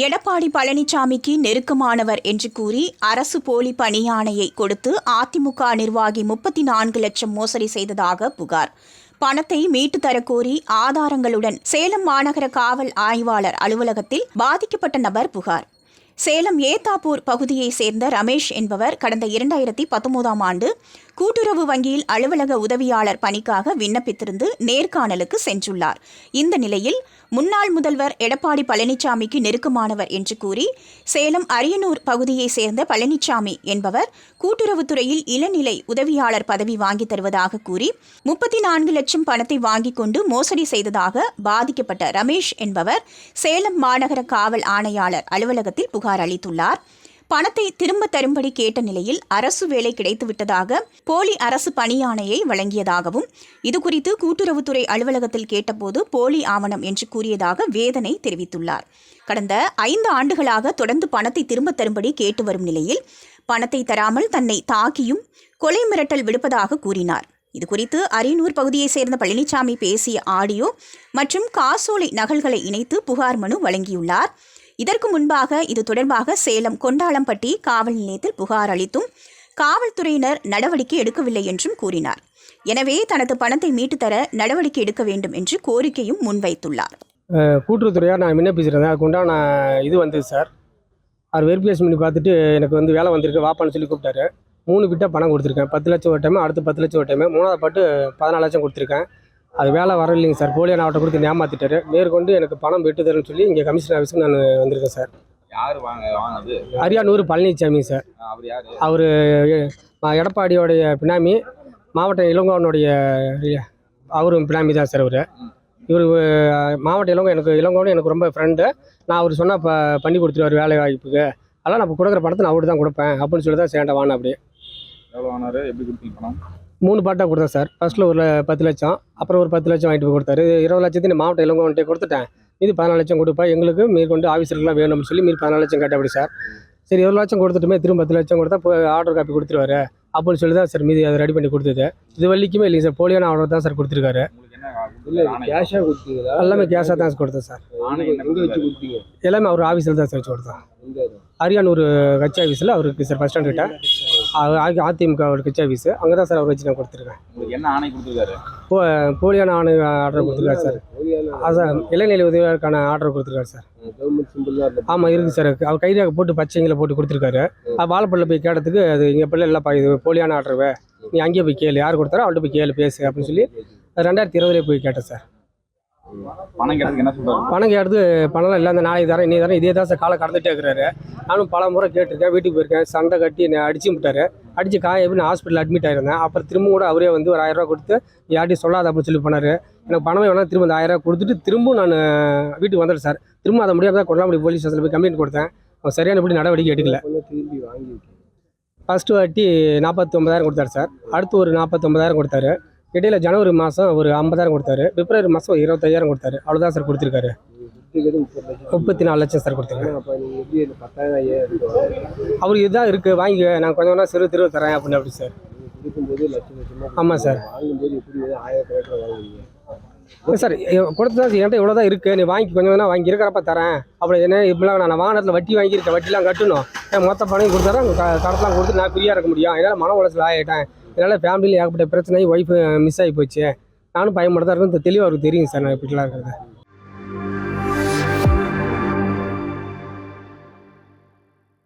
எடப்பாடி பழனிசாமிக்கு நெருக்கமானவர் என்று கூறி அரசு போலி பணியாணையை கொடுத்து அதிமுக நிர்வாகி முப்பத்தி நான்கு லட்சம் மோசடி செய்ததாக புகார். பணத்தை மீட்டு தரக்கோரி ஆதாரங்களுடன் சேலம் மாநகர காவல் ஆய்வாளர் அலுவலகத்தில் பாதிக்கப்பட்ட நபர் புகார். சேலம் ஏத்தாப்பூர் பகுதியைச் சேர்ந்த ரமேஷ் என்பவர் கடந்த இரண்டாயிரத்தி பத்தொன்பதாம் ஆண்டு கூட்டுறவு வங்கியில் அலுவலக உதவியாளர் பணிக்காக விண்ணப்பித்திருந்து நேர்காணலுக்கு சென்றுள்ளார். இந்த நிலையில் முன்னாள் முதல்வர் எடப்பாடி பழனிசாமிக்கு நெருக்கமானவர் என்று கூறி சேலம் அரியனூர் பகுதியைச் சேர்ந்த பழனிசாமி என்பவர் கூட்டுறவுத்துறையில் இளநிலை உதவியாளர் பதவி வாங்கித் தருவதாக கூறி முப்பத்தி நான்கு லட்சம் பணத்தை வாங்கிக் கொண்டு மோசடி செய்ததாக பாதிக்கப்பட்ட ரமேஷ் என்பவர் சேலம் மாநகர காவல் ஆணையாளர் அலுவலகத்தில் புகார் அளித்துள்ளார். பணத்தை திரும்ப தரும்படி கேட்ட நிலையில் அரசு வேலை கிடைத்துவிட்டதாக போலி அரசு பணியாணையை வழங்கியதாகவும் இதுகுறித்து கூட்டுறவுத்துறை அலுவலகத்தில் கேட்டபோது போலி ஆவணம் என்று கூறியதாக வேதனை தெரிவித்துள்ளார். கடந்த ஐந்து ஆண்டுகளாக தொடர்ந்து பணத்தை திரும்ப தரும்படி கேட்டு வரும் நிலையில் பணத்தை தராமல் தன்னை தாக்கியும் கொலை மிரட்டல் விடுப்பதாக கூறினார். இதுகுறித்து அரியனூர் பகுதியைச் சேர்ந்த பழனிசாமி பேசிய ஆடியோ மற்றும் காசோலை நகல்களை இணைத்து புகார் மனு வழங்கியுள்ளார். இதற்கு முன்பாக இது தொடர்பாக சேலம் கொண்டாளம்பட்டி காவல் நிலையத்தில் புகார் அளித்தும் காவல்துறையினர் நடவடிக்கை எடுக்கவில்லை என்றும் கூறினார். எனவே தனது பணத்தை மீட்டுத்தர நடவடிக்கை எடுக்க வேண்டும் என்று கோரிக்கையும் முன்வைத்துள்ளார். கூட்டுறவுத்துறையாக நான் விண்ணப்பிச்சிருந்தேன். அதுக்கு உண்டான இது வந்தது சார். அவர் வெரிஃபிகேஷன் பண்ணி பார்த்துட்டு எனக்கு வந்து வேலை வந்திருக்கு வாப்பான்னு சொல்லி கூப்பிட்டாரு. மூணு பிட்டாக பணம் கொடுத்துருக்கேன். பத்து லட்சம் ஒரு டைம் அடுத்து பத்து லட்சம் ஒரு டைம் மூணாவது பாட்டு பதினாலு லட்சம் கொடுத்துருக்கேன். அது வேலை வர இல்லைங்க சார். போலியான அவட்ட கொடுத்து ஏமாத்திட்டாரு. மேற்கொண்டு எனக்கு பணம் பெற்று தரேன்னு சொல்லி இங்கே கமிஷனர் ஆஃபீஸுக்கு நான் வந்திருக்கேன் சார். யார் வாங்க வாங்கினது? அரியானூர் பழனிசாமி சார். அவர் யாரு? அவர் எடப்பாடியோடைய பினாமி மாவட்ட இளங்கோவனுடைய அவரும் பினாமி தான் சார் அவர். இவர் மாவட்ட இளங்கோ எனக்கு இளங்கோன்னு எனக்கு ரொம்ப ஃப்ரெண்டு நான் அவர் சொன்னால் ப பண்ணி கொடுத்துருவார் வேலை வாய்ப்புக்கு. அதெல்லாம் நான் இப்போ கொடுக்குற பணத்தை நான் அவர்கிட்ட தான் கொடுப்பேன். அப்படின்னு சொல்லி தான் சேண்டை வாங்க அப்படியே. எவ்வளோ வாங்கினாரு? எப்படி கொடுத்தீங்க பணம்? மூணு பாட்டாக கொடுத்தேன் சார். ஃபர்ஸ்ட்டில் ஒரு பத்து லட்சம் அப்புறம் ஒரு பத்து லட்சம் வாங்கிட்டு போய் கொடுத்தாரு. இருபது லட்சத்தையும் நான் மாவட்ட இளங்கோவன்ட்டே கொடுத்துட்டேன். இது பதினாலு லட்சம் கொடுப்பா. எங்களுக்கு மேற்கொண்டு ஆஃபீஸருக்குலாம் வேணும்னு சொல்லி மீறி பதினாலு லட்சம் கேட்டபடி சார். சரி இருபது லட்சம் கொடுத்துட்டுமே திரும்ப பத்து லட்சம் கொடுத்தா இப்போ ஆர்டர் காப்பி கொடுத்துருவாரு. அப்படின்னு சொல்லி தான் சார் மீதி அதை ரெடி பண்ணி கொடுத்தது. இது வரைக்குமே இல்லைங்க சார். போலியான ஆர்டர் தான் சார் கொடுத்துருக்காரு. உங்களுக்கு என்ன இல்ல ஆணை? கேஷா கொடுத்தீங்களா? எல்லாமே கேஷாக தான் சார் கொடுத்தேன் சார். எல்லாமே அவர் ஆஃபீஸில் தான் சார் வச்சு இது? அரியானூர் கட்சி ஆஃபீஸில் அவருக்கு சார் ஃபஸ்ட் ஸ்டாண்ட் கிட்ட அதிமுக ஒரு கட்சி ஆஃபீஸ். அங்கே தான் சார் அவர் வச்சு நான் கொடுத்துருக்கேன். என்ன ஆணை கொடுத்துருக்காரு? போ போலியான ஆணை ஆர்டர் கொடுத்துருக்காரு சார். அதான் இளநிலை உதவியாளருக்கான ஆர்டர் கொடுத்துருக்காரு சார். ஆமாம் இருக்குது சார். அவர் கைதாக போட்டு பச்சைங்களை போட்டு கொடுத்துருக்காரு. அது வாழைப்பள்ளியில் போய் கேட்டதுக்கு அது இங்கே பிள்ளை இல்லைப்பா இது போலியான ஆர்டர் நீ அங்கேயே போய் கேளு. யார் கொடுத்தாரோ அவள்கிட்ட போய் கேளு பேசு அப்படின்னு சொல்லி ரெண்டாயிரத்தி இருபதுலேயே போய் கேட்டேன் சார். பணம் கேட்டதுக்கு என்ன சொல்றாரு? பணம் கேட்டது பணம்லாம் இல்லை அந்த நாளைக்கு தரேன் இன்னைக்கு தரேன் இதே தான் சார் காலை கடந்துட்டே இருக்கிறாரு. நானும் பல முறை கேட்டிருக்கேன் வீட்டுக்கு போயிருக்கேன் சண்டை கட்டி என்னை அடிச்சு விட்டாரு. அடிச்சு காய எப்படி நான் ஹாஸ்பிட்டல் அட்மிட் ஆயிருந்தேன். அப்புறம் திரும்ப கூட அவரே வந்து ஒரு ஆயிரம் ரூபா கொடுத்து யார்ட்டையும் சொல்லாத அப்படின்னு சொல்லி பண்ணாரு. எனக்கு பணமே வேணாம் திரும்ப அந்த ஆயிரம் ரூபா கொடுத்துட்டு திரும்பவும் நான் வீட்டுக்கு வந்துட்டேன் சார். திரும்ப அதை முடியாம தான் கொண்டாம்படி போலீஸ் ஸ்டேஷனில் போய் கம்ப்ளைண்ட் கொடுத்தேன். அவன் சரியானபடி நடவடிக்கை எடுக்கல. திரும்பி வாங்கி ஃபர்ஸ்ட் வாட்டி நாற்பத்தொம்பதாயிரம் கொடுத்தாரு சார். அடுத்து ஒரு நாற்பத்தொம்பதாயிரம் கொடுத்தாரு. இடையில ஜனவரி மாதம் ஒரு ஐம்பதாயிரம் கொடுத்தாரு. பிப்ரவரி மாதம் ஒரு இருபத்தையாயிரம் கொடுத்தாரு. அவ்வளோதான் சார் கொடுத்துருக்காரு. முப்பத்தி நாலு லட்சம் சார் கொடுத்துருக்காரு. அவர் இதுதான் இருக்குது வாங்கி நான் கொஞ்சம் கொஞ்சம் சிறு திருவு தரேன் அப்படின்னு அப்படி சார். ஆமாம் சார். சார் கொடுத்தா என்கிட்ட இவ்வளோ தான் இருக்குது நீ வாங்கி கொஞ்சம் கொஞ்சம் வாங்கி இருக்கிறப்ப தரேன். அப்படி என்ன இப்படிலாம் நான் வாகனத்தில் வட்டி வாங்கியிருக்கேன். வட்டிலாம் கட்டணும். ஏன் மொத்த பணம் கொடுத்தாரன் கடத்தலாம் கொடுத்து நான் ஃப்ரீயாக இருக்க முடியும். என்னால் மன உளைச்சல் ஆகிட்டேன் இதனால் ஃபேமிலியில் ஏகப்பட்ட பிரச்சனை ஒய்ஃபு மிஸ் ஆகி போச்சு. நானும் பயன்படுத்தா இருக்கும் தெளிவாக அவருக்கு தெரியும் சார் நான் இப்படிலாம் இருக்கிறது.